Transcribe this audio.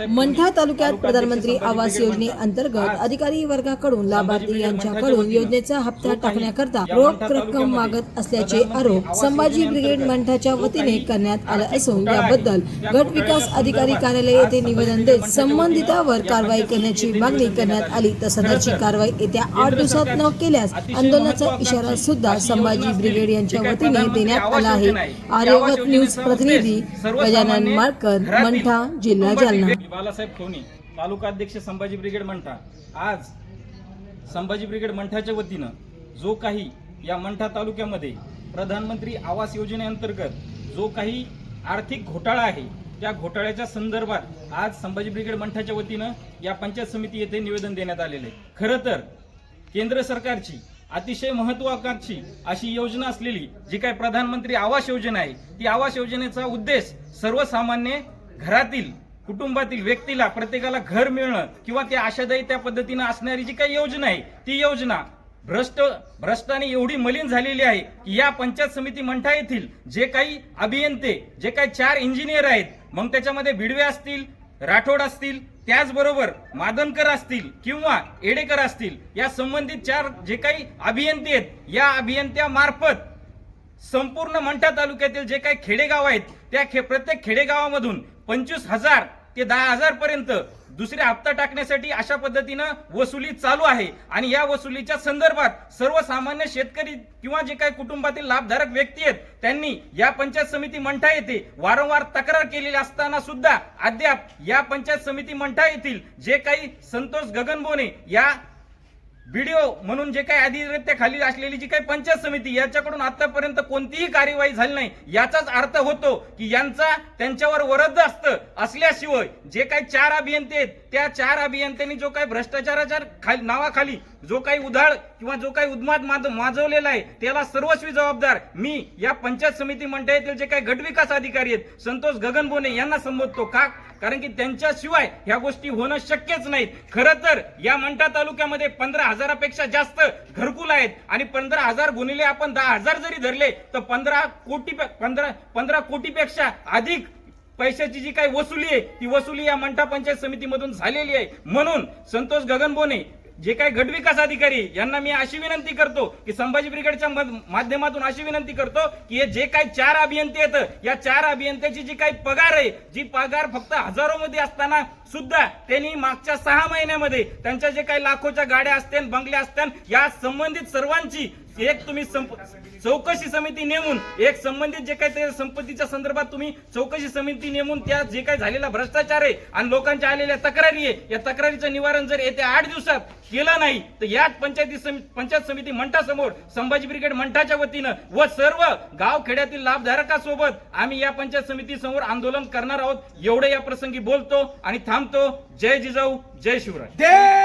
मंठा तालुक्यात प्रधानमंत्री आवास योजनेअंतर्गत अधिकारी वर्गाकडून लाभार्थी यांच्याकडून योजनेचा हप्ता टाकण्याकरता रोख रक्कम मागत असल्याचे आरोप संभाजी ब्रिगेड मंठाच्या वतीने करण्यात आला असून याबद्दल गट विकास अधिकारी कार्यालय येथे निवेदन देत संबंधितावर कारवाई करण्याची मागणी करण्यात आली तर सदरची कारवाई येत्या आठ दिवसात न केल्यास आंदोलनाचा इशारा सुद्धा संभाजी ब्रिगेड यांच्या वतीने देण्यात आला आहे. आर्यवत न्यूज प्रतिनिधी गजानन माळकर मंठा जिल्हा जालना मी बालासाहेब खोनी तालुका अध्यक्ष संभाजी ब्रिगेड मंठा. आज संभाजी ब्रिगेड मंठाच्या वतीनं जो काही या मंठा तालुक्यामध्ये प्रधानमंत्री आवास योजनेअंतर्गत जो काही आर्थिक घोटाळा आहे त्या घोटाळ्याच्या संदर्भात आज संभाजी ब्रिगेड मंठाच्या वतीनं या पंचायत समिती येथे निवेदन देण्यात आलेलं आहे. खरं तर केंद्र सरकारची अतिशय महत्वाकांक्षी अशी योजना असलेली जी काही प्रधानमंत्री आवास योजना आहे ती आवास योजनेचा उद्देश सर्वसामान्य घरातील कुटुंबातील व्यक्तीला प्रत्येकाला घर मिळणं किंवा त्या आशादायी त्या पद्धतीनं असणारी जी काही योजना आहे ती योजना भ्रष्ट भ्रष्टाने एवढी मलिन झालेली आहे की या पंचायत समिती मंठा येथील जे काही अभियंते जे काही चार इंजिनियर आहेत मग त्याच्यामध्ये भिडवे असतील राठोड असतील त्याचबरोबर मादनकर असतील किंवा एडेकर असतील या संबंधित चार जे काही अभियंते आहेत या अभियंत्यामार्फत संपूर्ण मंठा तालुक्यातील जे काही खेडेगाव आहेत त्या खे प्रत्येक खेडेगावामधून पंचवीस हजार ते दहा हजार पर्यंत दुसरे हप्ता टाकण्यासाठी अशा पद्धतीनं वसुली चालू आहे. आणि या वसुलीच्या संदर्भात सर्वसामान्य शेतकरी किंवा जे काही कुटुंबातील लाभधारक व्यक्ती आहेत त्यांनी या पंचायत समिती मंठा येथे वारंवार तक्रार केलेली असताना सुद्धा अद्याप या पंचायत समिती मंठा येथील जे काही संतोष गगनबोने या व्हिडिओ म्हणून जे काही अधिरित्या खाली असलेली जी काही पंचायत समिती याच्याकडून आतापर्यंत कोणतीही कार्यवाही झाली नाही. याचाच अर्थ होतो की यांचा त्यांच्यावर वरद असतं असल्याशिवाय जे काही चार अभियंते आहेत त्या चार अभियंत्यांनी जो काही भ्रष्टाचाराच्या खाली नावाखाली जो काही उधाळ किंवा जो काही उन्माद माजवलेला आहे त्याला सर्वस्वी जबाबदार मी या पंचायत समिती मंडळातील जे काही गटविकास अधिकारी आहेत संतोष गगनबोने यांना संबोधतो का? कारण की त्यांच्याशिवाय ह्या गोष्टी होणं शक्यच नाहीत. खरं तर या मंठा तालुक्यामध्ये पंधरा हजारापेक्षा जास्त घरकुल आहेत आणि पंधरा हजार गुणिले आपण दहा हजार जरी धरले तर पंधरा कोटी पंधरा पंधरा कोटीपेक्षा अधिक पैशाची जी काही वसुली आहे ती वसुली या मंठा पंचायत समितीमधून झालेली आहे. म्हणून संतोष गगनबोने जे काही गटविकास अधिकारी यांना मी अशी विनंती करतो की संभाजी ब्रिगेडच्या माध्यमातून अशी विनंती करतो की हे जे काही चार अभियंते आहेत या चार अभियंत्याची जी काही पगार आहे जी पगार फक्त हजारो मध्ये असताना सुद्धा त्यांनी मागच्या सहा महिन्यामध्ये त्यांच्या जे काही लाखोच्या गाड्या असतील बंगल्या असतील या संबंधित सर्वांची एक तुम्ही चौकशी समिती नेमून एक संबंधित जे काही संपत्तीच्या संदर्भात तुम्ही चौकशी समिती नेमून त्या जे काही झालेला भ्रष्टाचार आहे आणि लोकांच्या आलेल्या तक्रारी आहे या तक्रारीचं निवारण जर येत्या आठ दिवसात केलं नाही तर याच पंचायती समिती पंचायत समिती मंठासमोर संभाजी ब्रिगेड मंठाच्या वतीनं व सर्व गाव खेड्यातील लाभधारकासोबत आम्ही या पंचायत समिती समोर आंदोलन करणार आहोत. एवढे या प्रसंगी बोलतो आणि थांबतो. जय जिजाऊ जय शिवराय.